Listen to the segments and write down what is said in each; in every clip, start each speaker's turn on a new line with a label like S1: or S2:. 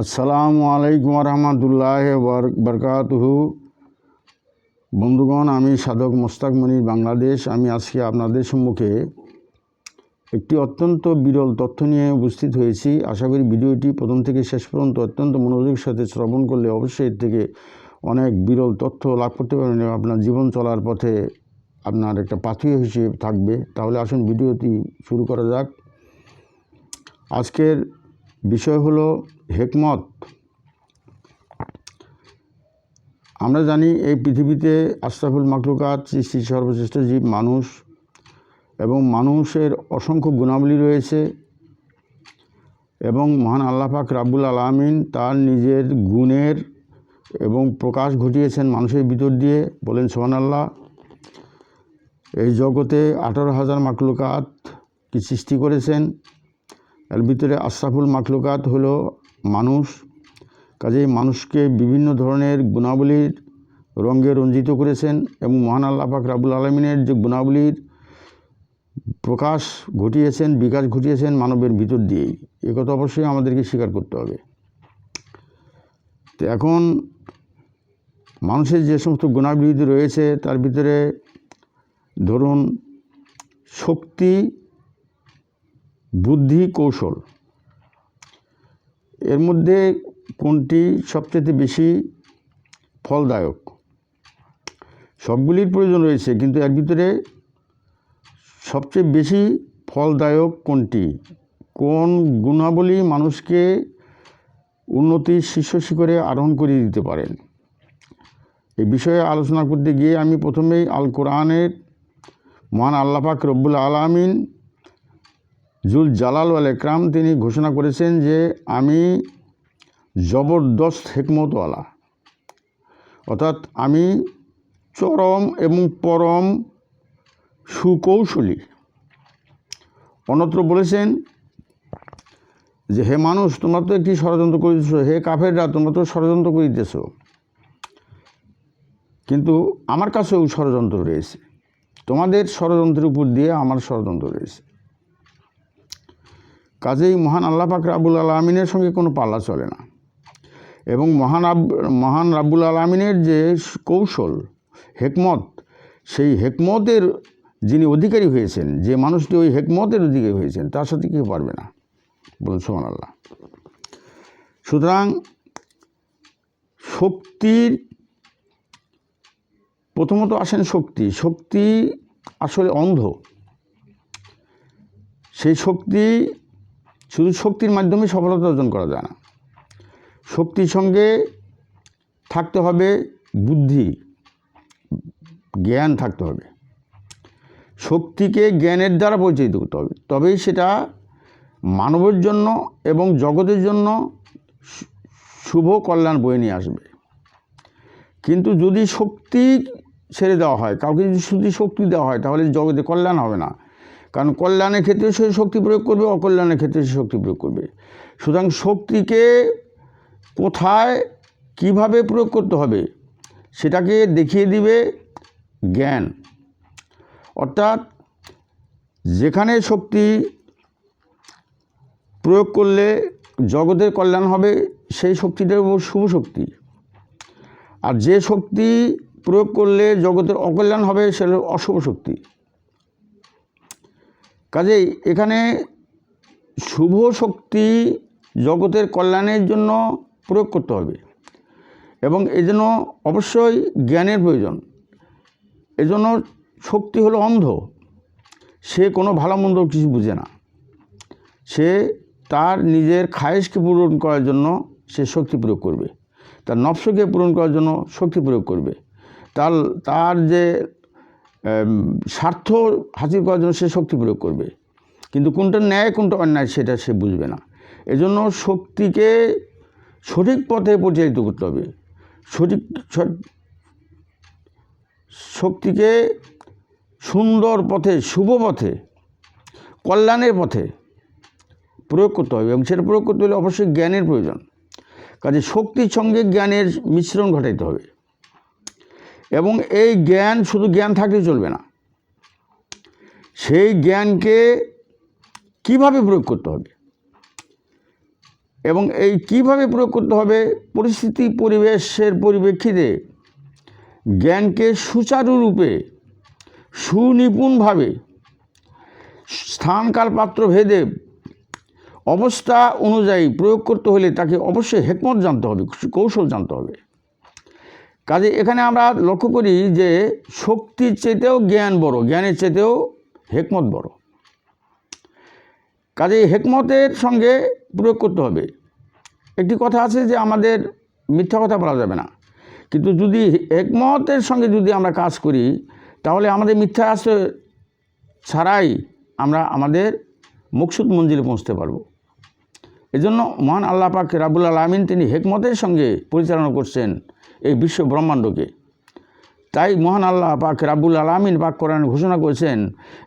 S1: আসসালামু আলাইকুম রহমতুল্লাহ বরকাতহু। বন্ধুগণ, আমি সাধক মোস্তাক মনির বাংলাদেশ। আমি আজকে আপনাদের সম্মুখে একটি অত্যন্ত বিরল তথ্য নিয়ে উপস্থিত হয়েছি। আশা করি ভিডিওটি প্রথম থেকে শেষ পর্যন্ত অত্যন্ত মনোযোগের সাথে শ্রবণ করলে অবশ্যই এর থেকে অনেক বিরল তথ্য লাভ করতে পারবেন এবং আপনার জীবন চলার পথে আপনার একটা পাথীয় হিসেবে থাকবে। তাহলে আসুন ভিডিওটি শুরু করা যাক। আজকের বিষয় হলো হেকমত। আমরা জানি এই পৃথিবীতে আশরাফুল মাকলুকাত সৃষ্টি সর্বশ্রেষ্ঠ জীব মানুষ এবং মানুষের অসংখ্য গুণাবলী রয়েছে এবং মহান আল্লাহ পাক রাব্বুল আলামিন তার নিজের গুণের এবং প্রকাশ ঘটিয়েছেন মানুষের ভিতর দিয়ে বলেন সোহান আল্লাহ এই জগতে আঠারো হাজার মাকলুকাত কি সৃষ্টি করেছেন? এর ভিতরে আশরাফুল মাকলুকাত হলো মানুষ। কাজেই মানুষকে বিভিন্ন ধরনের গুণাবলীর রঙ্গে রঞ্জিত করেছেন এবং মহান আল্লাহ পাক রাবুল আলমিনের যে গুণাবলীর প্রকাশ ঘটিয়েছেন, বিকাশ ঘটিয়েছেন মানবের ভিতর দিয়েই। এ কথা অবশ্যই আমাদেরকে স্বীকার করতে হবে। তো এখন মানুষের যে সমস্ত গুণাবলী রয়েছে, তার ভিতরে ধরুন শক্তি বুদ্ধি কৌশল। এর মধ্যে কোনটি সবচেয়ে বেশি ফলদায়ক? সবগুলির প্রয়োজন রয়েছে, কিন্তু এর ভিতরে সবচেয়ে বেশি ফলদায়ক কোনটি? কোন গুণাবলী মানুষকে উন্নতির শীর্ষ শিখরে আরোহণ করিয়ে দিতে পারেন? এই বিষয়ে আলোচনা করতে গিয়ে আমি প্রথমেই আল কোরআনের মহান আল্লাপাক রব্বুল আলমিন জুল আল একরাম তিনি ঘোষণা করেছেন যে আমি জবরদস্ত হেকমতওয়ালা। অর্থাৎ আমি চরম এবং পরম সুকৌশলী। অন্যত্র বলেছেন যে, হে মানুষ, তোমরা তো একটি ষড়যন্ত্র করিতেছ, হে কাফেররা, তোমরা তো ষড়যন্ত্র করিতেছ। কিন্তু আমার কাছেও ষড়যন্ত্র রয়েছে। তোমাদের ষড়যন্ত্রের উপর দিয়ে আমার ষড়যন্ত্র রয়েছে। কাজেই মহান আল্লাহ পাক রাবুল আলমিনের সঙ্গে কোনো পাল্লা চলে না। এবং মহান আব, মহান রাব্বুল আলমিনের যে কৌশল, হেকমত, সেই হেকমতের যিনি অধিকারী হয়েছেন, যে মানুষটি ওই হেকমতের অধিকারী হয়েছেন, তার সাথে কেউ পারবে না। বলুন সোমান আল্লাহ সুতরাং শক্তির, প্রথমত আসেন শক্তি। শক্তি আসলে অন্ধ। সেই শক্তি শুধু শক্তির মাধ্যমে সফলতা অর্জন করা যায় না। শক্তির সঙ্গে থাকতে হবে বুদ্ধি, জ্ঞান থাকতে হবে। শক্তিকে জ্ঞানের দ্বারা পরিচালিত করতে হবে। তবেই সেটা মানবের জন্য এবং জগতের জন্য শুভ কল্যাণ বয়ে নিয়ে আসবে। কিন্তু যদি শক্তি ছেড়ে দেওয়া হয়, কাউকে যদি শুধু শক্তি দেওয়া হয়, তাহলে জগতে কল্যাণ হবে না। কারণ কল্যাণের ক্ষেত্রে সে শক্তি প্রয়োগ করবে, অকল্যাণের ক্ষেত্রে সে শক্তি প্রয়োগ করবে। সুতরাং শক্তিকে কোথায় কীভাবে প্রয়োগ করতে হবে সেটাকে দেখিয়ে দিবে জ্ঞান। অর্থাৎ যেখানে শক্তি প্রয়োগ করলে জগতের কল্যাণ হবে, সেই শক্তিটা শুভ শক্তি। আর যে শক্তি প্রয়োগ করলে জগতের অকল্যাণ হবে, সেটা অশুভ শক্তি। কাজেই এখানে শুভ শক্তি জগতের কল্যাণের জন্য প্রয়োগ করতে হবে। এবং এই জন্য অবশ্যই জ্ঞানের প্রয়োজন। এজন্য শক্তি হলো অন্ধ। সে কোনো ভালো মন্দ কিছু বুঝে না। সে তার নিজের খায়েশকে পূরণ করার জন্য সে শক্তি প্রয়োগ করবে। তার নফসকে পূরণ করার জন্য শক্তি প্রয়োগ করবে। তার তার যে স্বার্থ হাসিল করার জন্য সে শক্তি প্রয়োগ করবে। কিন্তু কোনটা ন্যায়, কোনটা অন্যায় সেটা সে বুঝবে না। এজন্য শক্তিকে সঠিক পথে পরিচালিত করতে হবে। সঠিক শক্তিকে সুন্দর পথে, শুভ পথে, কল্যাণের পথে প্রয়োগ করতে হবে এবং সেটা প্রয়োগ করতে হলে অবশ্যই জ্ঞানের প্রয়োজন। কাজে শক্তির সঙ্গে জ্ঞানের মিশ্রণ ঘটাইতে হবে। এবং এই জ্ঞান শুধু জ্ঞান থাকলে চলবে না। সেই জ্ঞানকে কীভাবে প্রয়োগ করতে হবে? এবং এই কীভাবে প্রয়োগ করতে হবে? পরিস্থিতি পরিবেশের পরিপ্রেক্ষিতে জ্ঞানকে সুচারুরূপে, সুনিপুণভাবে স্থানকাল পাত্র ভেদে অবস্থা অনুযায়ী প্রয়োগ করতে হলে তাকে অবশ্যই হেকমত জানতে হবে কৌশল জানতে হবে। কাজে এখানে আমরা লক্ষ্য করি যে শক্তির চেতেও জ্ঞান বড়, জ্ঞানের চেতেও হেকমত বড়। কাজে হেকমতের সঙ্গে প্রয়োগ করতে হবে। একটি কথা আছে যে আমাদের মিথ্যা কথা বলা যাবে না। কিন্তু যদি হেকমতের সঙ্গে যদি আমরা কাজ করি, তাহলে আমাদের মিথ্যা আশ্রয় ছাড়াই আমরা আমাদের মুকসুদ মঞ্জিলে পৌঁছতে পারব। এজন্য মহান আল্লাহ পাক রাবুল আলমিন তিনি হেকমতের সঙ্গে পরিচালনা করছেন এই বিশ্ব ব্রহ্মাণ্ডকে। তাই মহান আল্লাহ পাক রাবুল আলমিন পাক কোরআন ঘোষণা করেছেন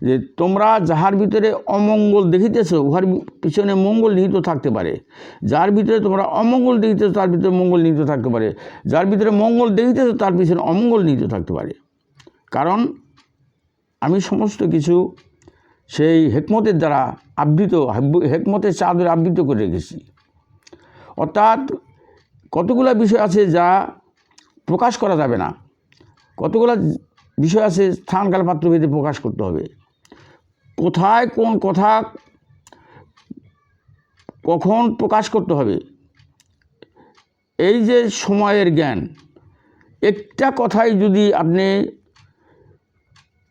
S1: যে, তোমরা যাহার ভিতরে অমঙ্গল দেখিতেছ, উহার পিছনে মঙ্গল নিহিত থাকতে পারে। যার ভিতরে তোমরা অমঙ্গল দেখিতেছ, তার ভিতরে মঙ্গল নিহিত থাকতে পারে। যার ভিতরে মঙ্গল দেখিতেছ, তার পিছনে অমঙ্গল নিহিত থাকতে পারে। কারণ আমি সমস্ত কিছু সেই হেকমতের দ্বারা আবৃত হেকমতের চাদরে আবৃত করে রেখেছি। অর্থাৎ কতগুলো বিষয় আছে যা প্রকাশ করা যাবে না। কতগুলো বিষয় আছে স্থানকাল পাত্রভেদে প্রকাশ করতে হবে। কোথায় কোন কথা কখন প্রকাশ করতে হবে? এই যে সময়ের জ্ঞান, একটা কথাই যদি আপনি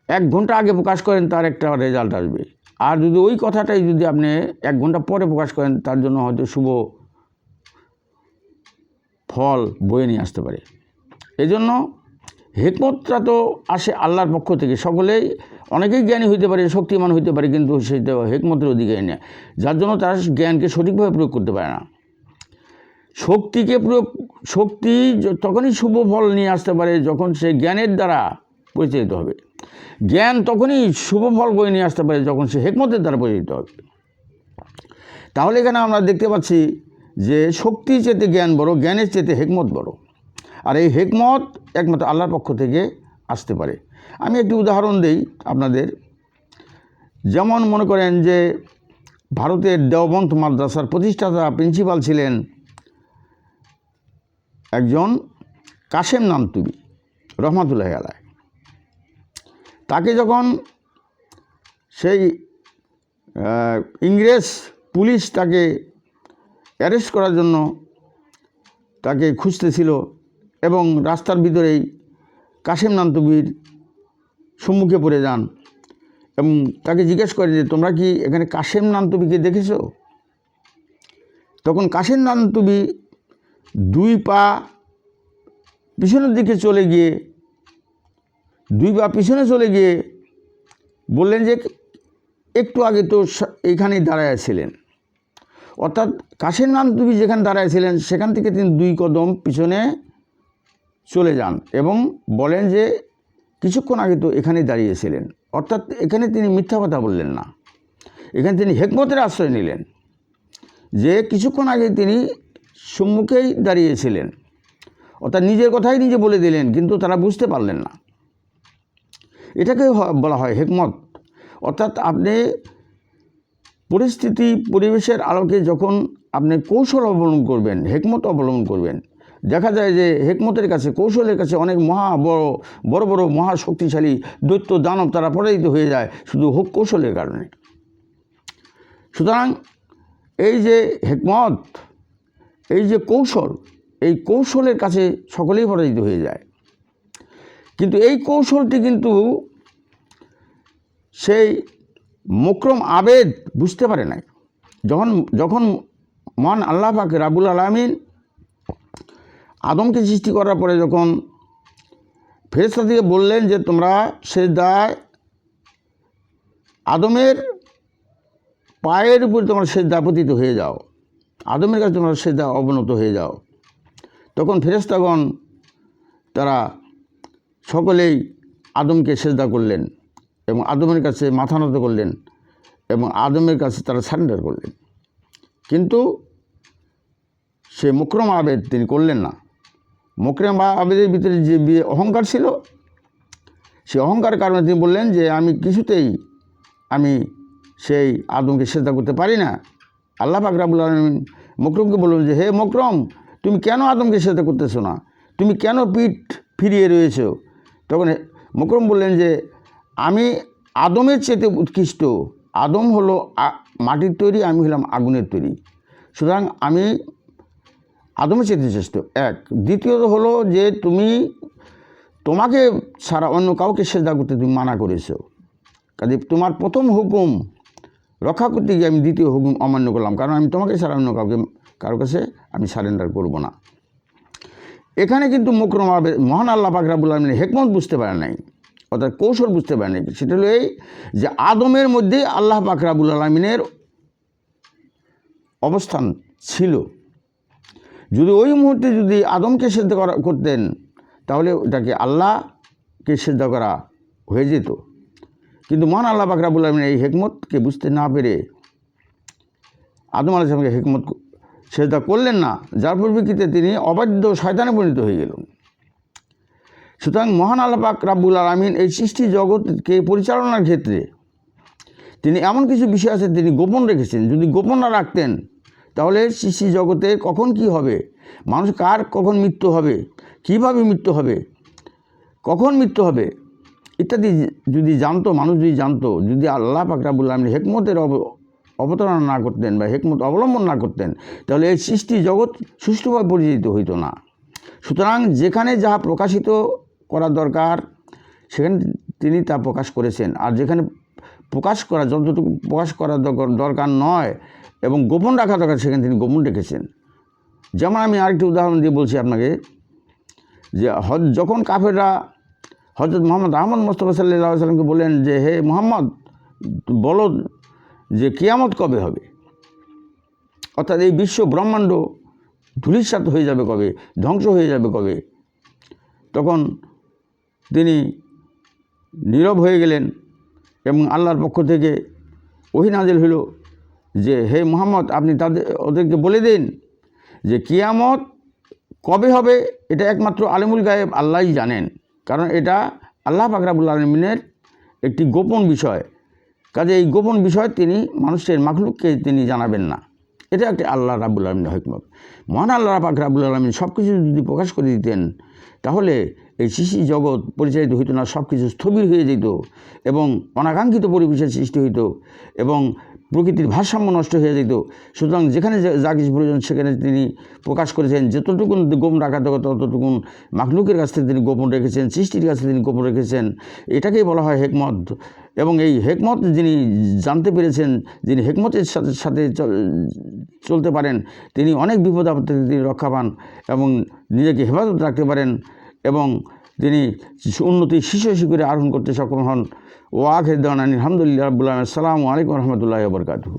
S1: এক ঘণ্টা আগে প্রকাশ করেন, তার একটা রেজাল্ট আসবে। আর যদি ওই কথাটাই যদি আপনি এক ঘণ্টা পরে প্রকাশ করেন, তার জন্য হয়তো শুভ ফল বয়ে নিয়ে আসতে পারে। এজন্য হেকমতটা তো আসে আল্লাহর পক্ষ থেকে। সকলেই, অনেকেই জ্ঞানী হইতে পারে, শক্তিমান হইতে পারে, কিন্তু সেটা হেকমতের অধিকারী নেয় যার জন্য তারা জ্ঞানকে সঠিকভাবে প্রয়োগ করতে পারে না। শক্তিকে প্রয়োগ, শক্তি তখনই শুভ ফল নিয়ে আসতে পারে যখন সে জ্ঞানের দ্বারা পরিচালিত হবে। জ্ঞান তখনই শুভ ফল বয়ে নিয়ে আসতে পারে যখন সে হেকমতের দ্বারা পরিচালিত হবে। তাহলে এখানে আমরা দেখতে পাচ্ছি যে শক্তির চেতে জ্ঞান বড়, জ্ঞানের চেতে হেকমত বড়। আর এই হেকমত একমাত্র আল্লাহর পক্ষ থেকে আসতে পারে। আমি একটি উদাহরণ দেই আপনাদের। যেমন মনে করেন যে ভারতের দেওবন্ত মাদ্রাসার প্রতিষ্ঠাতা, প্রিন্সিপাল ছিলেন একজন কাশেম নামতুবি, রহমাতুল্লাহ আলায় তাকে যখন সেই ইংরেজ পুলিশ তাকে অ্যারেস্ট করার জন্য তাকে খুঁজতেছিল এবং রাস্তার ভিতরেই কাশেম নান্তবীর সম্মুখে পড়ে যান এবং তাকে জিজ্ঞেস করে যে, তোমরা কি এখানে কাশেম নান্তবীকে দেখেছ? তখন কাশেম নান্তবী দুই পা পিছনের দিকে চলে গিয়ে দুই পা পিছনে চলে গিয়ে বললেন যে একটু আগে তো এইখানেই দাঁড়ায় ছিলেন। অর্থাৎ কাশের নাম তুমি যেখানে দাঁড়ায় ছিলেন, সেখান থেকে তিনি দুই কদম পিছনে চলে যান এবং বলেন যে কিছুক্ষণ আগে তো এখানেই দাঁড়িয়েছিলেন অর্থাৎ এখানে তিনি মিথ্যা কথা বললেন না। এখানে তিনি হেকমতের আশ্রয় নিলেন যে কিছুক্ষণ আগে তিনি সম্মুখেই দাঁড়িয়েছিলেন অর্থাৎ নিজের কথাই নিজে বলে দিলেন, কিন্তু তারা বুঝতে পারলেন না। এটাকে বলা হয় হেকমত। অর্থাৎ আপনি পরিস্থিতি, পরিবেশের আলোকে যখন আপনি কৌশল অবলম্বন করবেন, হেকমত অবলম্বন করবেন, দেখা যায় যে হেকমতের কাছে, কৌশলের কাছে অনেক মহা বড় বড় বড় মহা শক্তিশালী দৈত্য দানব তারা পরাজিত হয়ে যায় শুধু হোক কৌশলের কারণে। সুতরাং এই যে হেকমত, এই যে কৌশল, এই কৌশলের কাছে সকলেই পরাজিত হয়ে যায়। কিন্তু এই কৌশলটি কিন্তু সেই মোক্রম আবেদ বুঝতে পারে নাই। যখন যখন মহান আল্লাহ পাক রাবুল আলমিন আদমকে সৃষ্টি করার পরে যখন ফেরেস্তা থেকে বললেন যে, তোমরা সে দায় আদমের পায়ের উপর তোমরা সেজদা পতিত হয়ে যাও, আদমের কাছে তোমরা সেজদা অবনত হয়ে যাও। তখন ফেরেস্তাগণ তারা সকলেই আদমকে সেজদা করলেন এবং আদমের কাছে মাথা নত করলেন এবং আদমের কাছে তারা সারেন্ডার করলেন। কিন্তু সে মুকরম আবেদ তিনি করলেন না। মুকরম আবেদের ভিতরে যে অহংকার ছিল সে অহংকার কারণে তিনি বললেন যে, আমি কিছুতেই আমি সেই আদমকে সেজদা করতে পারি না। আল্লাহ পাক রাবুল আলমিন মকরমকে বললেন যে, হে মকরম, তুমি কেন আদমকে সাথে করতেছো না? তুমি কেন পিঠ ফিরিয়ে রয়েছো? তখন মকরম বললেন যে, আমি আদমের চেতে উৎকৃষ্ট। আদম হলো মাটির তৈরি, আমি হলাম আগুনের তৈরি। সুতরাং আমি আদমের চেতে শ্রেষ্ঠ। এক। দ্বিতীয়ত হলো যে, তুমি, তোমাকে ছাড়া অন্য কাউকে সেজদা করতে তুমি মানা করেছ। কাজে তোমার প্রথম হুকুম রক্ষা করতে গিয়ে আমি দ্বিতীয় হুকুম অমান্য করলাম। কারণ আমি তোমাকে ছাড়া অন্য কাউকে, কারও কাছে আমি সারেন্ডার করব না। এখানে কিন্তু মকরম মহান আল্লাহ পাক রাবুল আলমিনের হেকমত বুঝতে পারে নাই, অর্থাৎ কৌশল বুঝতে পারে নাই। সেটা হলো এই যে আদমের মধ্যে আল্লাহ পাক রাবুল আলমিনের অবস্থান ছিল। যদি ওই মুহূর্তে যদি আদমকে সিদ্ধ করা, করতেন, তাহলে ওটাকে আল্লাহকে সিদ্ধ করা হয়ে যেত। কিন্তু মহান আল্লাহ পাক রাবুল আলমিন এই হেকমতকে বুঝতে না পেরে আদম আলাইসলামকে হেকমত সেটা করলেন না, যার পরিপ্রেক্ষিতে তিনি অবাধ্য শয়তানে পরিণত হয়ে গেলেন। সুতরাং মহান আল্লাহ পাক রাব্বুল আলমিন এই সৃষ্টি জগৎকে পরিচালনার ক্ষেত্রে তিনি এমন কিছু বিষয় আছে তিনি গোপন রেখেছেন। যদি গোপন না রাখতেন, তাহলে সৃষ্টি জগতে কখন কি হবে? মানুষ কার কখন মৃত্যু হবে? কীভাবে মৃত্যু হবে? কখন মৃত্যু হবে? ইত্যাদি যদি জানতো, মানুষ যদি জানতো, যদি আল্লাহ পাকরাবুল আলমী হেকমতের অবতারণা না করতেন বা হেকমত অবলম্বন না করতেন, তাহলে এই সৃষ্টি জগৎ সুষ্ঠুভাবে পরিচালিত হইতো না। সুতরাং যেখানে যাহা প্রকাশিত করা দরকার, সেখানে তিনি তা প্রকাশ করেছেন। আর যেখানে প্রকাশ করা, যতটুকু প্রকাশ করা দরকার- নয় এবং গোপন রাখা দরকার, সেখানে তিনি গোপন রেখেছেন। যেমন আমি আরেকটি উদাহরণ দিয়ে বলছি আপনাকে, যে হজ, যখন কাফেররা হজরত মোহাম্মদ আহমদ মোস্তফা সাল্লাহ সাল্লামকে বললেন যে, হে মোহাম্মদ, বলো যে কিয়ামত কবে হবে? অর্থাৎ এই বিশ্ব ব্রহ্মাণ্ড ধূলিসাৎ হয়ে যাবে কবে? ধ্বংস হয়ে যাবে কবে? তখন তিনি নীরব হয়ে গেলেন এবং আল্লাহর পক্ষ থেকে ওহি নাজিল হইল যে, হে মোহাম্মদ, আপনি তাদের, ওদেরকে বলে দিন যে, কিয়ামত কবে হবে? এটা একমাত্র আলিমুল গায়েব আল্লাহই জানেন। কারণ এটা আল্লাহ পাকরাবুল আলমিনের একটি গোপন বিষয়। কাজে এই গোপন বিষয় তিনি মানুষের মাখলুককে তিনি জানাবেন না। এটা একটি আল্লাহ রাবুল আলমিন হকমত। মহান আল্লাহ পাক রাবুল আলমিন সব কিছু যদি প্রকাশ করে দিতেন, তাহলে এই শিশি জগৎ পরিচালিত হইতো না সব কিছু স্থবির হয়ে যেত এবং অনাকাঙ্ক্ষিত পরিবেশের সৃষ্টি হইত এবং প্রকৃতির ভারসাম্য নষ্ট হয়ে যেত। সুতরাং যেখানে যা- কিছু প্রয়োজন, সেখানে তিনি প্রকাশ করেছেন, যতটুকুন গোপন রাখা দরকার ততটুকুন মাখলুকের কাছ থেকে তিনি গোপন রেখেছেন, সৃষ্টির কাছে তিনি গোপন রেখেছেন। এটাকেই বলা হয় হেকমত। এবং এই হেকমত যিনি জানতে পেরেছেন, যিনি হেকমতের সাথে সাথে চল- চলতে পারেন, তিনি অনেক বিপদ আপদ থেকে তিনি রক্ষা পান এবং নিজেকে হেফাজত রাখতে পারেন এবং তিনি উন্নতি শিশু শিখরে আরোহণ করতে সক্ষম হন। ও আখের দান আলহামদুলিল্লাহ রাবুল্লাহ আসসালামু আলাইকুম রহমতুল্লাহ বরকাতু